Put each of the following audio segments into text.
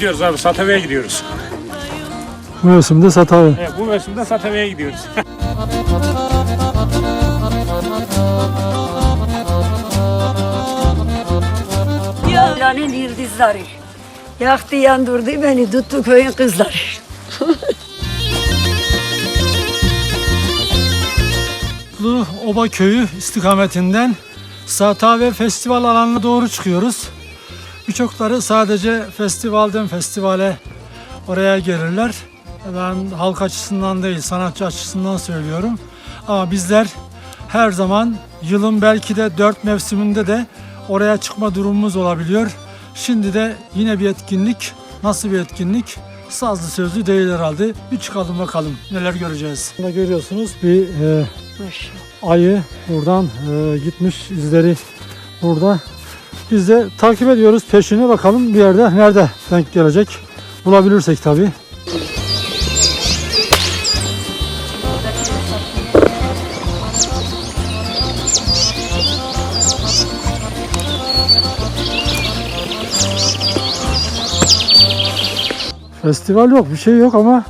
gidiyoruz abi. Satave'ye gidiyoruz. Mevsimde Satavi. Evet, bu mevsimde Satave'ye gidiyoruz. Yalanın yıldızları. Yaktı yandırdı beni tuttu köyün kızları. Oba Köyü istikametinden Satavi Festival alanına doğru çıkıyoruz. Birçokları sadece festivalden festivale oraya gelirler. Ben halk açısından değil, sanatçı açısından söylüyorum. Ama bizler her zaman yılın belki de dört mevsiminde de oraya çıkma durumumuz olabiliyor. Şimdi de yine bir etkinlik. Nasıl bir etkinlik? Sazlı sözlü değil herhalde. Bir çıkalım bakalım neler göreceğiz. Burada görüyorsunuz bir e, ayı buradan e, gitmiş izleri burada. Biz de takip ediyoruz peşini bakalım bir yerde nerede denk gelecek. Bulabilirsek tabii. Festival yok, bir şey yok ama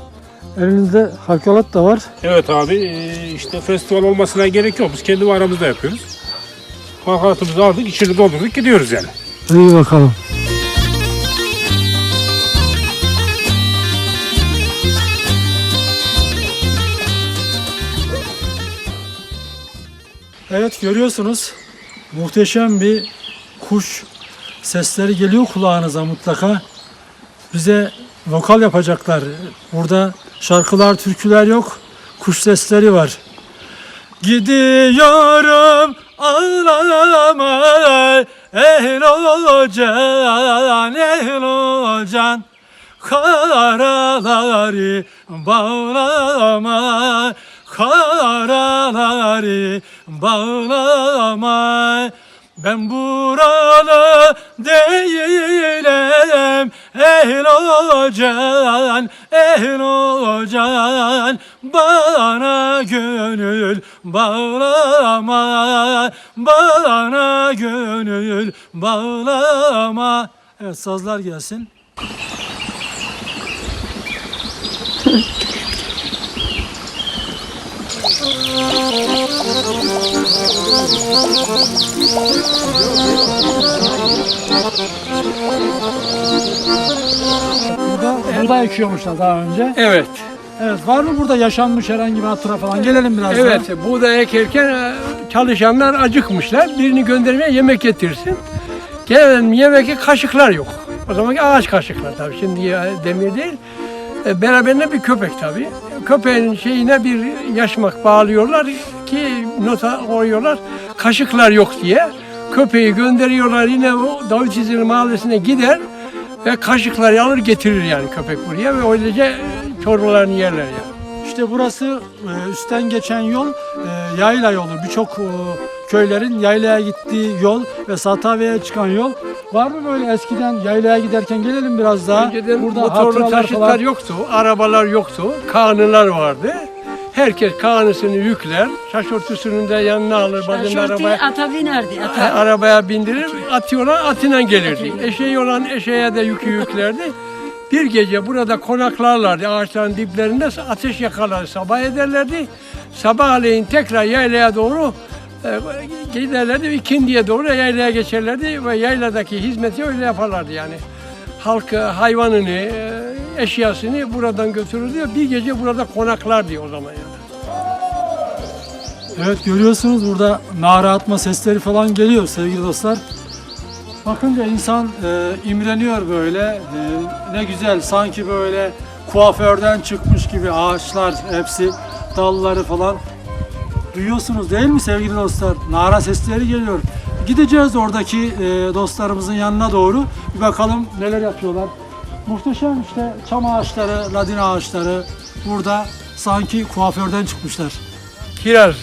elinizde hakalat da var. evet abi e, işte festival olmasına gerek yok. Biz kendi aramızda yapıyoruz. Hakalatımızı aldık, içini doldurduk gidiyoruz yani. İyi bakalım. Evet görüyorsunuz muhteşem bir kuş sesleri geliyor kulağınıza mutlaka. Bize vokal yapacaklar. Burada şarkılar, türküler yok. Kuş sesleri var. Gidiyorum ağlamaya ehl olacan ehl olacan Karaları bağlama Karaları bağlama ben buralı değilim ehl olacan ehl olacan bana gönül bağlama bana gönül bağlama. Evet sazlar gelsin Burada buğday ekiyormuşlar daha önce. Evet, Evet var mı burada yaşanmış herhangi bir hatıra falan? Gelelim biraz evet. daha. Buğday ekerken e, çalışanlar acıkmışlar. Birini göndermeye yemek getirsin. Gelen yemek kaşıklar yok. O zaman ağaç kaşıklar tabii. Şimdi ya demir değil. E, beraberinde bir köpek tabii. Köpeğin şeyine bir yaşmak bağlıyorlar ki nota koyuyorlar. Kaşıklar yok diye. Köpeği gönderiyorlar yine o Davutçizili mahallesine gider ve kaşıkları alır getirir yani köpek buraya ve öylece çorbalarını yerler yani. İşte burası e, üstten geçen yol e, yayla yolu. Birçok e, köylerin yaylaya gittiği yol ve Satavya'ya çıkan yol. Var mı böyle eskiden yaylaya giderken gelelim biraz daha. Önceden Burada motorlu hatıralar taşıtlar falan. yoktu, arabalar yoktu, kanılar vardı. Herkes kanısını yükler, şaşırtısını da yanına alır, bazen arabaya, ata binerdi. a- Ata. arabaya bindirir, atıyorlar, atına gelirdi. Eşeği olan eşeğe de yükü yüklerdi. Bir gece burada konaklarlardı ağaçların diplerinde ateş yakarlar sabah ederlerdi. Sabahleyin tekrar yaylaya doğru e, giderlerdi ikindiye doğru yaylaya geçerlerdi ve yayladaki hizmeti öyle yaparlardı yani. Halk hayvanını, e, eşyasını buradan götürürdü. Bir gece burada konaklardı o zaman yani. Evet görüyorsunuz burada nara atma sesleri falan geliyor sevgili dostlar. Bakınca insan e, imreniyor böyle. E, ne güzel sanki böyle kuaförden çıkmış gibi ağaçlar hepsi dalları falan. Duyuyorsunuz değil mi sevgili dostlar? Nara sesleri geliyor. Gideceğiz oradaki e, dostlarımızın yanına doğru. Bir bakalım neler yapıyorlar. Muhteşem işte çam ağaçları, ladin ağaçları burada sanki kuaförden çıkmışlar. Kiraz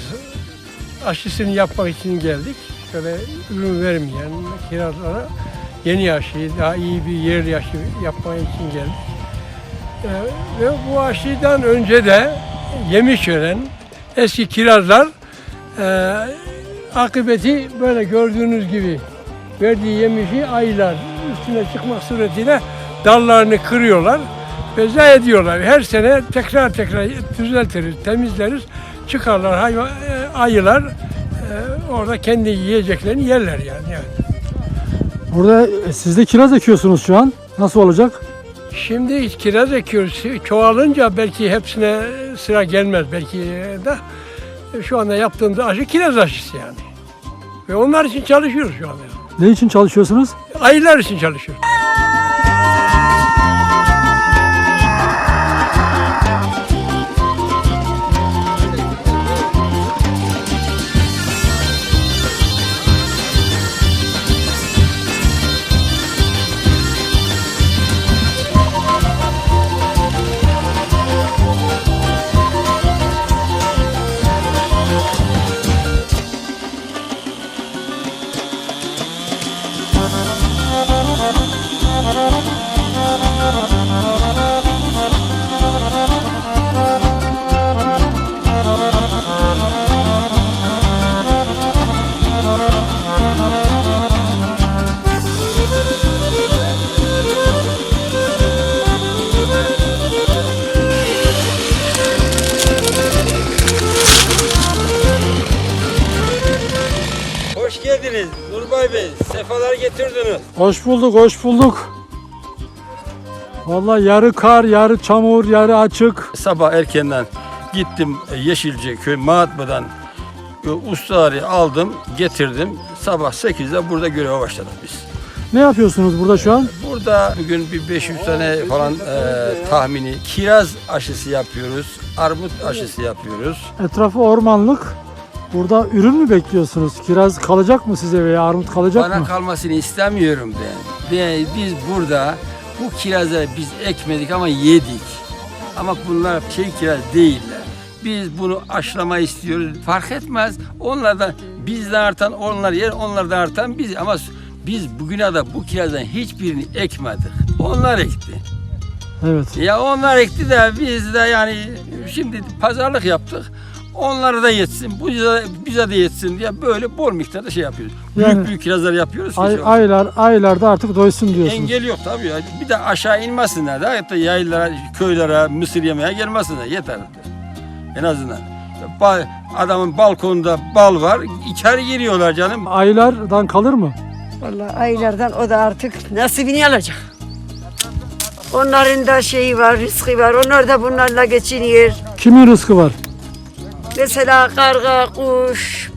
aşısını yapmak için geldik. Şöyle ürün vermeyen kirazlara yeni aşıyı, daha iyi bir yerli aşı yapmak için geldik. Ee, ve bu aşıdan önce de yemiş veren eski kirazlar e, akıbeti böyle gördüğünüz gibi verdiği yemişi aylar üstüne çıkmak suretiyle dallarını kırıyorlar ve zayi ediyorlar. Her sene tekrar tekrar düzeltiriz, temizleriz. Çıkarlar hayvan, e, ayılar e, orada kendi yiyeceklerini yerler yani. yani. Burada e, siz de kiraz ekiyorsunuz şu an. Nasıl olacak? Şimdi kiraz ekiyoruz. Çoğalınca belki hepsine sıra gelmez belki de. Şu anda yaptığımız aşı kiraz aşısı yani. Ve onlar için çalışıyoruz şu anda. Ne için çalışıyorsunuz? Ayılar için çalışıyoruz. Hoş geldiniz Nurbay Bey. Sefalar getirdiniz. Hoş bulduk, hoş bulduk. Vallahi yarı kar, yarı çamur, yarı açık. Sabah erkenden gittim e, Yeşilce köy Mahatma'dan e, ustaları aldım, getirdim. Sabah 8'de burada göreve başladık biz. Ne yapıyorsunuz burada şu an? Burada bugün bir 500 tane falan e, tahmini kiraz aşısı yapıyoruz. Armut aşısı yapıyoruz. Etrafı ormanlık. Burada ürün mü bekliyorsunuz? Kiraz kalacak mı size veya armut kalacak Bana mı? kalmasını istemiyorum ben. ben. Biz burada bu kirazları biz ekmedik ama yedik. Ama bunlar şey kiraz değiller. Biz bunu aşılama istiyoruz. Fark etmez. Onlardan bizden artan onlar yer, onlardan artan biz. Ama biz bugüne kadar bu kirazdan hiçbirini ekmedik. Onlar ekti. Evet. Ya onlar ekti de biz de yani şimdi pazarlık yaptık. Onlara da yetsin, bize, bize de yetsin diye böyle bol miktarda şey yapıyoruz. Yani- büyük büyük kirazlar yapıyoruz. ki Ay, şey- aylar, aylarda artık doysun diyorsunuz. Engel yok tabii. ya. Bir de aşağı inmesinler de hatta yaylara, köylere, mısır yemeye gelmesinler yeter. En azından. Ba- adamın balkonunda bal var, içeri giriyorlar canım. Aylardan kalır mı? Vallahi aylardan o da artık nasibini alacak. Onların da şeyi var, rızkı var. Onlar da bunlarla geçiniyor. Kimin rızkı var? Mesela karga, kuş.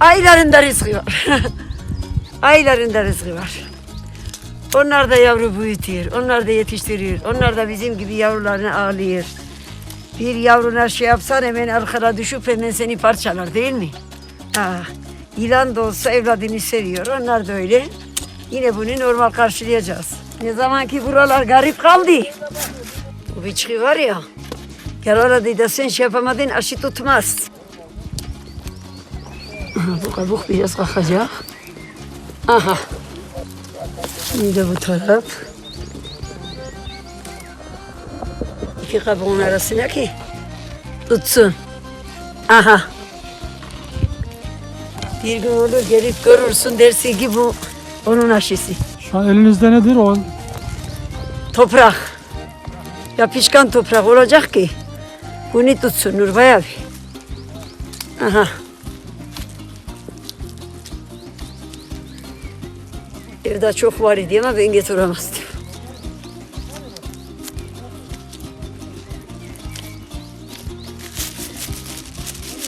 Aylarında rızkı var. Aylarında rızkı var. Onlar da yavru büyütüyor. Onlar da yetiştiriyor. Onlar da bizim gibi yavrularını ağlıyor. Bir yavruna şey yapsan hemen arkana düşüp hemen seni parçalar değil mi? Ha, yılan da olsa evladını seviyor. Onlar da öyle. Yine bunu normal karşılayacağız. Ne zaman ki buralar garip kaldı. Bu biçki var ya. Gel orada da sen şey yapamadın aşı tutmaz. Bu kabuk biraz kalkacak. Aha. Şimdi de bu taraf. İki kabuğun arasına ki tutsun. Aha. Bir gün olur gelip görürsün dersin ki bu onun aşısı. Şu an elinizde nedir o? Toprak. Yapışkan toprak olacak ki bunu tutsun Nurbay abi. Aha. Evde çok var idi ama ben getiremezdim.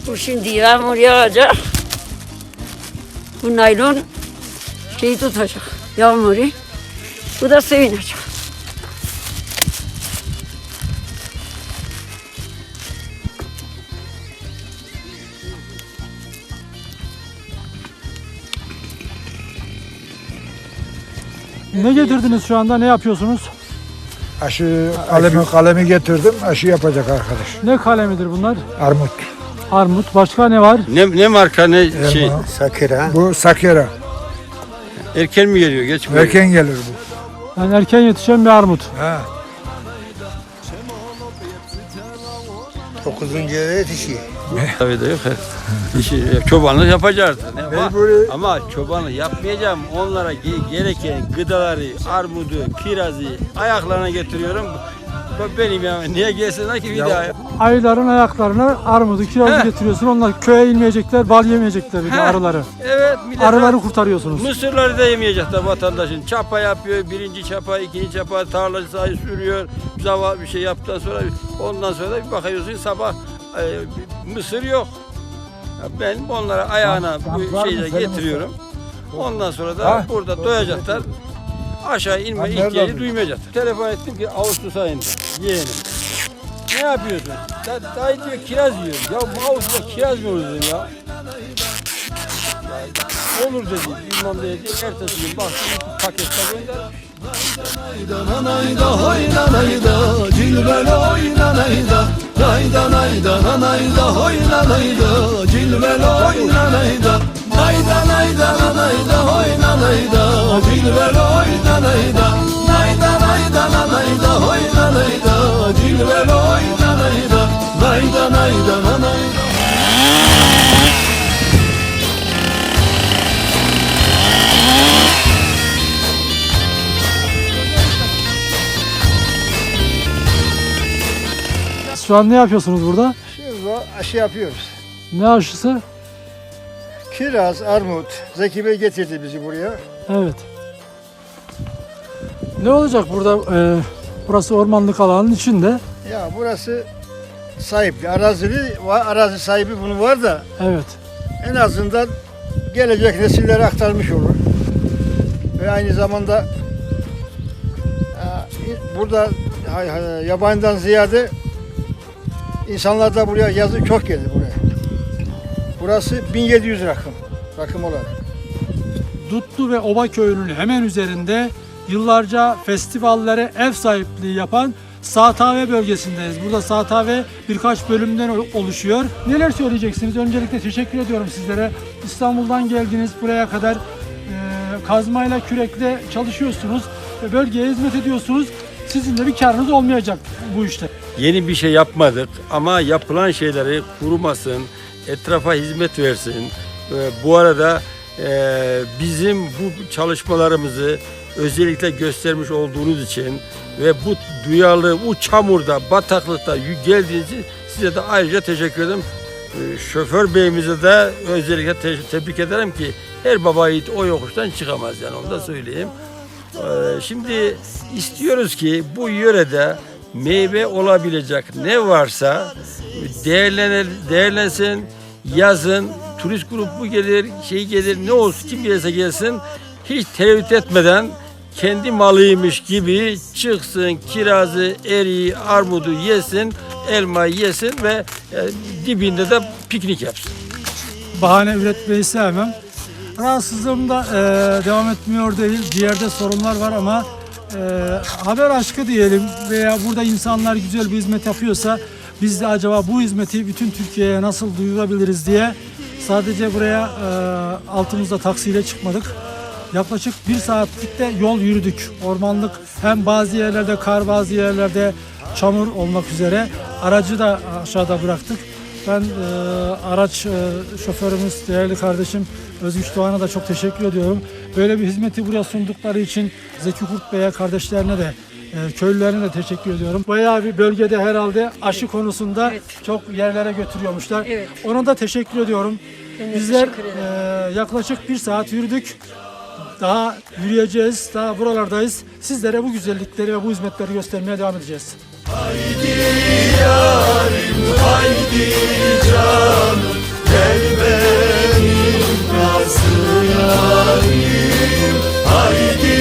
Bu şimdi yağmur yağacak. Bu naylon şeyi tutacak. Yağmuru. Bu da sevinecek. Ne getirdiniz şu anda? Ne yapıyorsunuz? Aşı kalemi, kalemi getirdim. Aşı yapacak arkadaş. Ne kalemidir bunlar? Armut. Armut. Başka ne var? Ne, ne marka ne şey? Elma. Sakira. Bu sakera. Erken mi geliyor, geç mi? geliyor? Erken gelir bu. Yani erken yetişen bir armut. Ha. 9. eve yetişiyor. Tabii de yok. İşi, çobanlık yapacağız. Ne var? Mecburi- Ama çobanlık yapmayacağım. Onlara ge- gereken gıdaları, armudu, kirazı ayaklarına getiriyorum. Bu Benim ya. Niye gelsinler ki bir daha? Ayların ayaklarına armudu, kirazı getiriyorsun. Onlar köye inmeyecekler, bal yemeyecekler bir de arıları. Evet. millet- Arıları kurtarıyorsunuz. Mısırları da yemeyecekler vatandaşın. Çapa yapıyor, birinci çapa, ikinci çapa, tarlacı sayı sürüyor. Zava bir şey yaptıktan sonra ondan sonra da bir bakıyorsun sabah e, mısır yok. Ya Ben onlara ayağına bu şeyle getiriyorum. Ondan sonra da Ha? burada doyacaklar. Aşağı inme Ha, nerede ihtiyacı alıyorsun? duymayacaklar. Telefon ettim ki Ağustos ayında yeğenim. Ne yapıyorsun? Da, dayı diyor kiraz yiyor. Ya bu Ağustos'ta kiraz mı olur dedim ya. Olur dedi. Bilmem ne dedi. Ertesi gün baktım iki pakette gönder. Nanayda hoynanayda cilvel oynanayda Nayda nayda nanayda hoynanayda cilvel oynanayda Nayda nayda. Nanayda hoynanayda cilvel oynanayda Nayda nayda. Nanayda hoynanayda cilvel oynanayda Nayda nayda. Nanayda Şu an ne yapıyorsunuz burada? Şimdi aşı yapıyoruz. Ne aşısı? Kiraz, armut. Zeki Bey getirdi bizi buraya. Evet. Ne olacak burada? e, burası ormanlık alanın içinde. Ya burası sahipli, arazili, arazi sahibi bunu var da Evet. en azından gelecek nesillere aktarmış olur. Ve aynı zamanda i- burada ha- ha- yabancıdan ziyade insanlar da buraya yazı çok geldi buraya. Burası 1700 rakım, rakım olarak. Dutlu ve Oba köyünün hemen üzerinde yıllarca festivallere ev sahipliği yapan Saatave bölgesindeyiz. Burada Saatave birkaç bölümden ol- oluşuyor. Neler söyleyeceksiniz? Öncelikle teşekkür ediyorum sizlere. İstanbul'dan geldiniz buraya kadar e, kazmayla, kürekle çalışıyorsunuz bölgeye hizmet ediyorsunuz. Sizin de bir karınız olmayacak bu işte. Yeni bir şey yapmadık ama yapılan şeyleri kurumasın, etrafa hizmet versin. Bu arada e, bizim bu çalışmalarımızı özellikle göstermiş olduğunuz için ve bu duyarlı, bu çamurda, bataklıkta geldiğiniz için size de ayrıca teşekkür ederim. Ee, Şoför beyimize de özellikle te- tebrik ederim ki her baba yiğit o yokuştan çıkamaz yani onu da söyleyeyim. Ee, Şimdi istiyoruz ki bu yörede meyve olabilecek ne varsa değerlenir, değerlensin, yazın turist grubu gelir, şey gelir, ne olsun kim gelirse gelsin hiç tereddüt etmeden kendi malıymış gibi çıksın, kirazı, eriği, armudu yesin, elma yesin ve e, dibinde de piknik yapsın. bahane üretmeyi sevmem. Rahatsızlığım da e, devam etmiyor değil. Ciğerde sorunlar var ama e, haber aşkı diyelim veya burada insanlar güzel bir hizmet yapıyorsa biz de acaba bu hizmeti bütün Türkiye'ye nasıl duyurabiliriz diye sadece buraya e, altımızda taksiyle çıkmadık. Yaklaşık bir saatlik de yol yürüdük. Ormanlık hem bazı yerlerde kar bazı yerlerde çamur olmak üzere aracı da aşağıda bıraktık. Ben e, araç e, şoförümüz, değerli kardeşim Özgüç Doğan'a da çok teşekkür ediyorum. Böyle bir hizmeti buraya sundukları için Zeki Kurt Bey'e, kardeşlerine de, e, köylülerine de teşekkür ediyorum. Bayağı bir bölgede herhalde aşı konusunda Evet. çok yerlere götürüyormuşlar. Evet. Ona da teşekkür ediyorum. Ben Bizler e, yaklaşık bir saat yürüdük. Daha yürüyeceğiz, daha buralardayız. Sizlere bu güzellikleri ve bu hizmetleri göstermeye devam edeceğiz. Haydi yarim haydi canım Gel benim nasıl yarim. Haydi